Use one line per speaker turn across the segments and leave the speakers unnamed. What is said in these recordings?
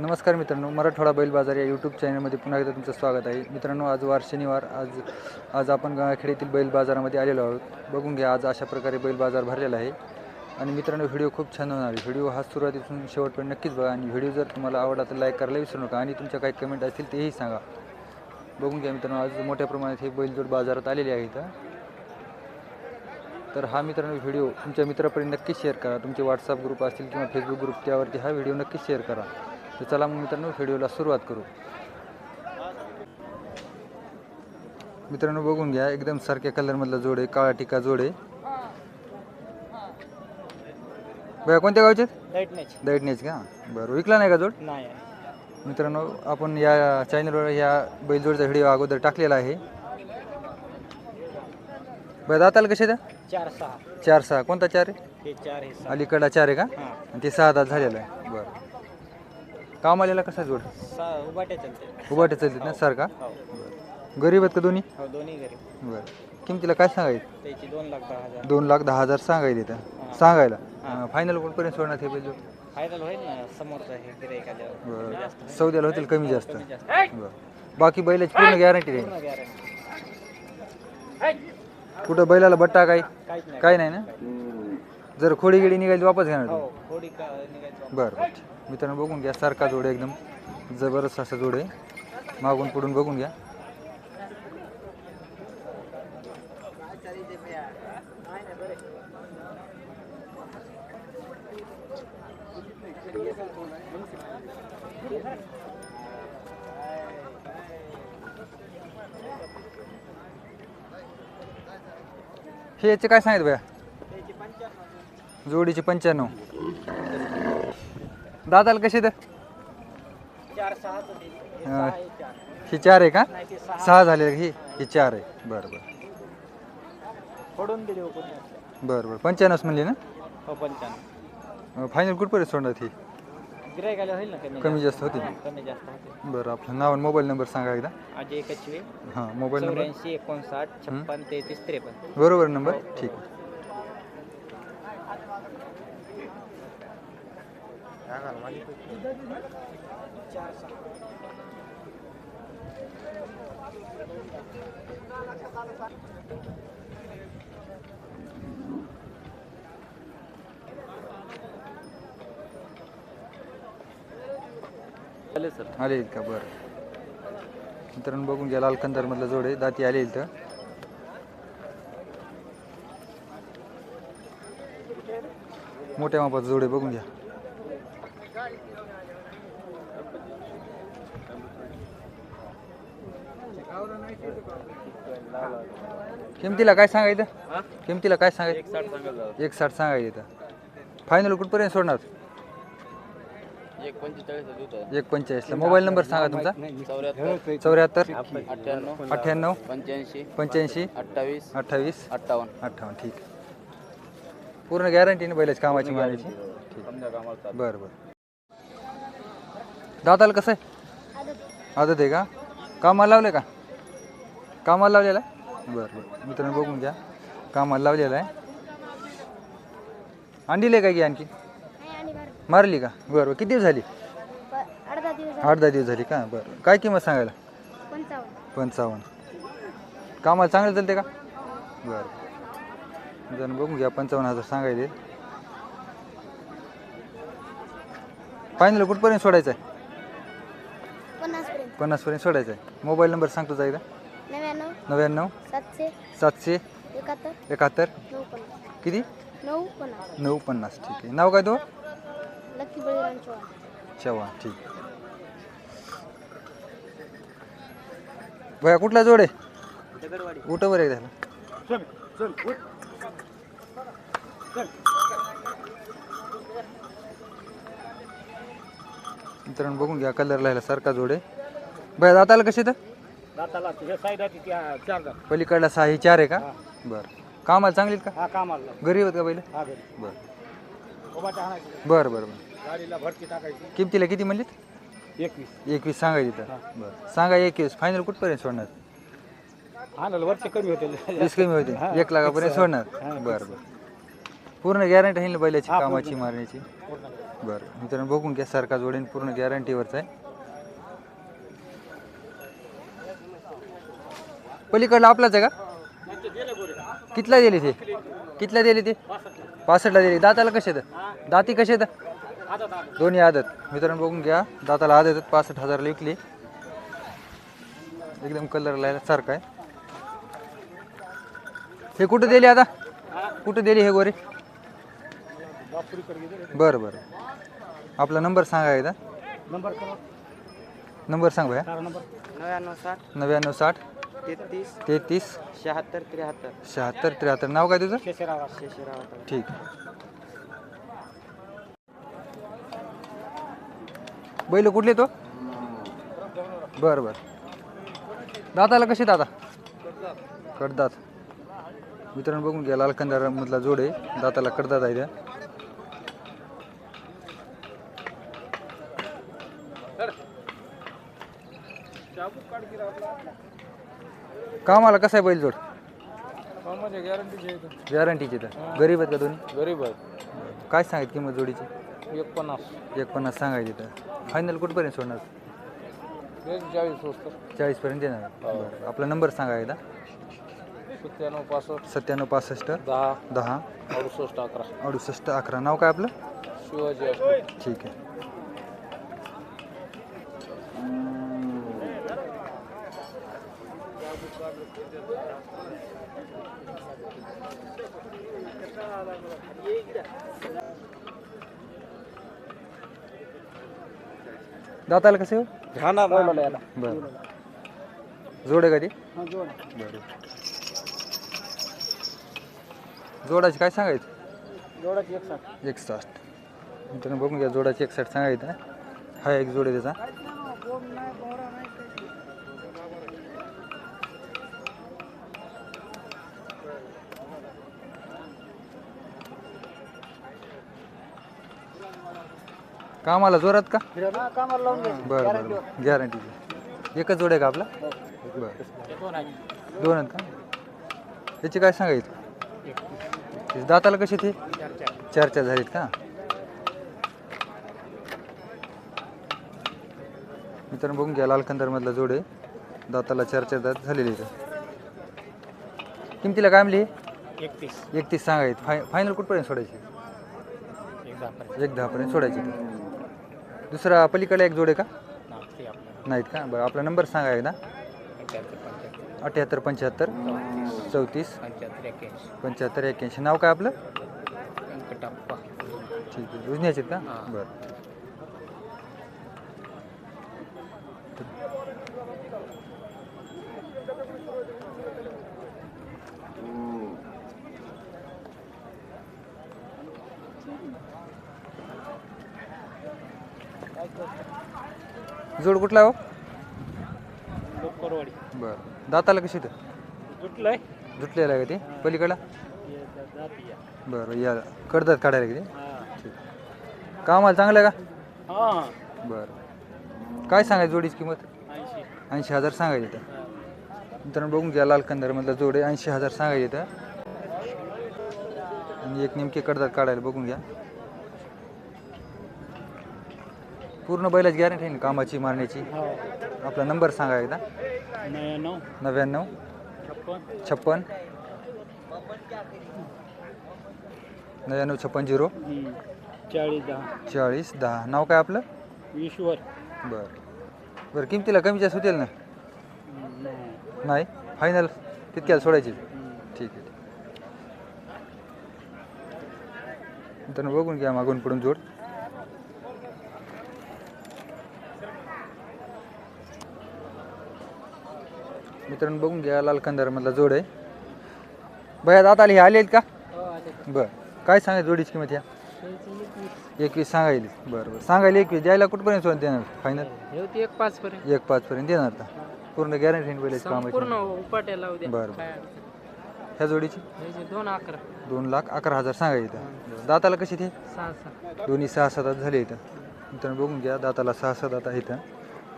नमस्कार मित्रांनो मराठवाडा बैल बाजार या यूट्यूब चॅनलमध्ये पुन्हा एकदा तुमचं स्वागत आहे. मित्रांनो आज वार शनिवार आज आज आपण गावाखेड्यातील बैल बाजारामध्ये आलेलो आहोत. बघून घ्या आज अशा प्रकारे बैल बाजार भरलेला आहे. आणि मित्रांनो व्हिडिओ खूप छान होणार आहे. व्हिडिओ हा सुरुवातीपासून शेवटपर्यंत नक्कीच बघा आणि व्हिडिओ जर तुम्हाला आवडला तर लाईक करायला विसरू नका आणि तुमच्या काही कमेंट असतील तेही सांगा. बघून घ्या मित्रांनो आज मोठ्या प्रमाणात हे बैलजोड बाजारात आलेले आहेत. तर हा मित्रांनो व्हिडिओ तुमच्या मित्रापर्यंत नक्की शेअर करा. तुमचे व्हॉट्सअप ग्रुप असतील किंवा फेसबुक ग्रुप त्यावरती हा व्हिडिओ नक्की शेअर करा. तर चला मग मित्रांनो व्हिडिओला सुरुवात करू. मित्रांनो बघून घ्या एकदम सारख्या कलरमधला जोड आहे काळा टिका जोड. आहे बघा कोणत्या गावचे दैटनेच का? बरं विकला नाही का जोड? मित्रांनो आपण या चॅनलवर या बैलजोडचा व्हिडिओ अगोदर टाकलेला आहे. बरं दाताला कसे त्या
चार सहा.
चार सहा. कोणता चार आहे? अलीकडला चार आहे का? आणि ते सहा दात झालेलं आहे. बरं. काम आलेला कसा जोड?
सहा उभाट्या चालते.
उभाटे चालतात ना सारखा?
हो.
गरीब आहेत का दोन्ही?
हो दोन्ही घरी
बरं. किमतीला काय सांगायचं?
त्याची दोन लाख दहा हजार.
दोन लाख दहा हजार सांगायला इथं. सांगायला? फायनल कोणपर्यंत सोडणार हे
होईल ना समोरचा हे गिराईक जास्त
बरं. सौद्याला होतील कमी जास्त.
कमी जास्त.
बरं. बाकी बैलाची पूर्ण गॅरंटी राहील. कुठं बैलाला बट्टा
काहीच नाही.
काय नाही ना? जर खोडी गिडी निघाली तर वापस घेणार तुम्ही?
हो थोडी का निघायचं
बरं. मित्रांनो बघून घ्या सारखा जोड आहे एकदम. जबरदस्त असा जोड आहे. मागून पुढून बघून घ्या. हे याचे काय सांगितलं
पंच्याण्णव
जोडीचे पंच्याण्णव. दादाला कसे तर
हे चार.
आहे का?
सहा.
झाले ही? ही चार आहे. बरं बरं.
फोडून दिले हो.
बरं बरं. पंच्याण्णवच म्हणली ना?
हो पंच्याण्णव.
फायनल कुठपर्यंत सोडणार ही
होईल ना कमी
जास्त होती
जास्त. कमी जास्त होते.
बरं आपलं नाव आणि मोबाईल नंबर सांगा एकदा.
अजय कचवे
हां मोबाईल नंबर
एकोणसाठ छप्पन तेहतीस त्रेपन्न.
बरोबर नंबर ठीक आहे.
चालेल सर.
आले आहेत का? बरं. मित्रांनो बघून घ्या लाल कंदारमधला जोड आहे. दाती आले इथं. मोठ्या मापाचं जोड आहे बघून घ्या. किमतीला काय सांगायचं किमतीला काय सांगायचं एक साठ सांगायचं इथं. फायनल कुठपर्यंत सोडणार?
एक पंचेचाळीस
एक पंचेचाळीसला. मोबाईल नंबर सांगा तुमचा.
चौऱ्याहत्तर. अठ्ठ्याण्णव.
अठ्ठ्याण्णव.
पंच्याऐंशी.
पंच्याऐंशी.
अठ्ठावीस.
अठ्ठावीस.
अठ्ठावन्न.
अठ्ठावन्न. ठीक. पूर्ण गॅरंटीने बैलाची कामाची मारायची बरं बरं. दाताला कसं आहे? आदत आहे. का? कामाला लावलं का? कामाला लावलेलं आहे? बरं बरं. मित्रांनो बघून घ्या. कामाला लावलेलं आहे. अंडीले काय की आणखी? मारली. का? बरं बरं. किती दिवस झाली?
अर्धा दिवस
आठ दहा दिवस झाली का? बरं. काय किंमत सांगायला?
पंचावन्न.
कामाला चांगलं चालते का? बरं. जण बघून घ्या. पंचावन्न हजार सांगायले. फायनल कुठपर्यंत सोडायचं आहे?
पन्नास पर्यंत
पन्नासपर्यंत सोडायचं आहे. मोबाईल नंबर सांगतो जायला
नव्याण्णव
नव्याण्णव
सातशे
सातशे
एकाहत्तर
एकाहत्तर
नऊ पन्नास
किती?
नऊ पन्नास
नऊ पन्नास ठीक आहे. नाव काय तो?
लक्की बळीराम चव्हाण.
चव्हाण ठीक. भया कुठला जोड आहे? उठवर आहे त्याला मित्रांनो बघून घ्या कलर राहिला सारखा जोड आहे. भया दाताला कशी तर
दाताला तुझ्या साईड आहे ती चार दात
पलीकडला सहा हे चार आहे का? बरं. कामाला चांगली
हा कामाला.
का गरीब आहेत का बैल
हा घरी.
बरं.
आणायची.
बरं बरं बरं.
गाडीला भरती टाकायची.
किमतीला किती म्हणलीत?
एकवीस.
एकवीस सांगायची तर बरं. सांगा एकवीस. फायनल कुठपर्यंत सोडणार?
आणायला वर्ष कमी होते
वीस कमी होते एक लाखापर्यंत सोडणार. बरं बरं. पूर्ण गॅरंटी आहे ना बैलाची कामाची मारण्याची बरं. मित्रांनो बघून घ्या सारखा जोडीन पूर्ण गॅरंटीवरच आहे. पलीकडला आपलाच आहे का? कितला दिली ते? कितला दिली ते? पासष्टला दिली. दाताला कसे आहेत? दाती कसे आहेत? दोन्ही आदत. मित्रांनो बघून घ्या. दाताला आदत आहेत. पासष्ट हजारला विकली. एकदम कलरला सारखा आहे. हे कुठं दिली आता? कुठं दिली हे गोरे? बरं बरं. आपला नंबर सांगा एकदा.
नंबर
नंबर सांग भैया.
नव्याण्णव साठ.
नव्याण्णव साठ.
तेहतीस.
तेहतीस.
शहात्तर त्र्याहत्तर.
शहात्तर त्र्याहत्तर. नाव काय तुझं?
शेषराव शेषराव.
ठीक. बैल कुठले तो? बरं बरं. दाताला कसे दादा? कडदात. मित्रांनो बघून घ्या लाल मधला जोड आहे. दाताला कडदात आहे त्या. कामाला कसं आहे बैल जोड?
गॅरंटीचे
गॅरंटीचे तर गरीब आहेत का दोन्ही?
गरीब आहे
काय सांगत किंमत जोडीची?
एक पन्नास
एक पन्नास सांगायची तर फायनल कुठपर्यंत सोडणार?
एक चाळीस वस्तू
चाळीसपर्यंत येणार. बरं. आपला नंबर सांगा एकदा.
सत्त्याण्णव पासष्ट.
सत्त्याण्णव पासष्ट.
दहा.
दहा.
अडुसष्ट अकरा.
अडुसष्ट अकरा. नाव काय आपलं?
शिवाजी
ठीक आहे. दाताला कसे हो?
घ्या ना
बरं. जोड आहे का ती? बरं. जोडाची काय सांगायचं?
जोडाची एक साठ
एक साठ मित्रांनो बघून घ्या जोडाची एक साठ सांगायचं हा एक जोड आहे त्याचा. कामाला जोरात का? बरं बरं बरं. गॅरंटीची एकच जोड आहे का आपला? बरं.
दोन आहे
दोन आहेत का? याची काय सांगायचं दाताला कशी ते?
चार चार
चार चार झालीत का? मित्रांनो बघून घ्या लाल मधला जोड आहे. दाताला चार चार दात झालेले इथं किमतीला काय म्हणली?
एकतीस.
एकतीस सांगायचं फाय फायनल कुठपर्यंत सोडायची?
एक दहा पर्यंत
एक दहापर्यंत सोडायची. दुसरा पलीकडे एक जोड आहे का नाहीत का? बरं आपला नंबर सांगा एकदा. अठ्याहत्तर पंच्याहत्तर. चौतीस.
पंच्याहत्तर एक्क्याऐंशी.
नाव काय आपलं? ठीक आहे. उजन्याचे आहेत का. बरं. जोड कुठला हो?
लोकरवाडी.
बरं. दाताला कशी तर
जुटलंय.
जुटलेला आहे का ते? पलीकडला बरं या. कडदात काढायला का
हां.
ते कामाला चांगलं आहे का?
हां.
बरं. काय सांगायचं जोडीची किंमत?
ऐंशी.
ऐंशी हजार सांगायची तर मित्रांनो बघून घ्या लाल कंदारमधला जोड आहे. ऐंशी हजार सांगायचे तर आणि एक नेमके कडदात काढायला बघून घ्या. पूर्ण बैलाची गॅरंटी आहे ना कामाची मारण्याची?
हो.
आपला नंबर सांगा एकदा.
नव्याण्णव.
नव्याण्णव.
छप्पन.
छप्पन. नव्याण्णव छप्पन झिरो.
चाळीस दहा.
चाळीस दहा. नाव काय आपलं?
ईश्वर.
बरं. बरं किमतीला कमी जास्त होतील ना? नाही. फायनल तितक्याला सोडायची? ठीक आहे. मित्रांनो बघून घ्या मागून पुढून जोड. मित्रांनो बघून घ्या लाल कंदारमधला जोड आहे. बया दात आली हे आले आहेत का? बरं. काय सांगायचं जोडीची किंमत या? एकवीस सांगायली. बरं बरं. सांगायला एकवीस. द्यायला कुठपर्यंत सोडून देणार? फायनल
एक पाच पर्यंत
एक पाचपर्यंत देणार का? पूर्ण गॅरंटी
पूर्ण
कामाची बरं ह्या जोडीची.
दोन अकरा.
दोन लाख अकरा हजार सांगायचे इथं. दाताला कशी ते? दोन्ही सहा सात झाले इथं. मित्रांनो बघून घ्या दाताला सहा सात आहे इथं.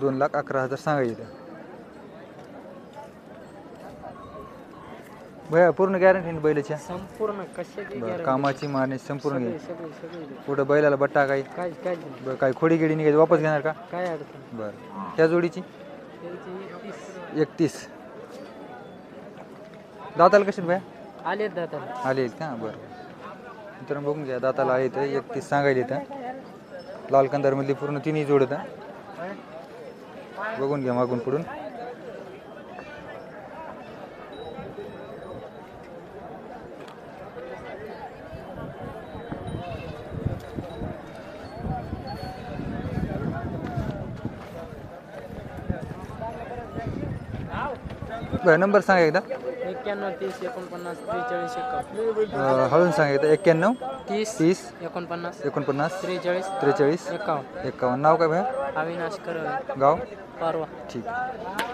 दोन लाख अकरा हजार सांगायचे इथं. भया पूर्ण गॅरंटी बैलाच्या
संपूर्ण कशाची
बरं कामाची मारण्याची संपूर्ण घे.
सगळी सगळी.
कुठं बैलाला बट्टा काही?
काय काय
बरं काय खोडी गिडी निघायची वापस घेणार का?
काय अडचण
बरं. त्या जोडीची? एकतीस. दाताला कशी भया?
आले दादा
आले आहेत का? बरं. मित्रांनो बघून घ्या दाताला इथं एकतीस सांगायला इथं लाल कंदारमधली पूर्ण तिन्ही जोड येतं बघून घ्या मागून पुढून. बरं नंबर सांगा एकदा.
एक्क्याण्णव तीस एकोणपन्नास त्रेचाळीस एकावन्न.
अं, हळून सांगा एकदा. एक्क्याण्णव
तीस
तीस
एकोणपन्नास
एकोणपन्नास
त्रेचाळीस
त्रेचाळीस
एकावन्न.
एकावन्न. नाव काय भया?
अविनाश करवे
गाव?
परवा.
ठीक. आहे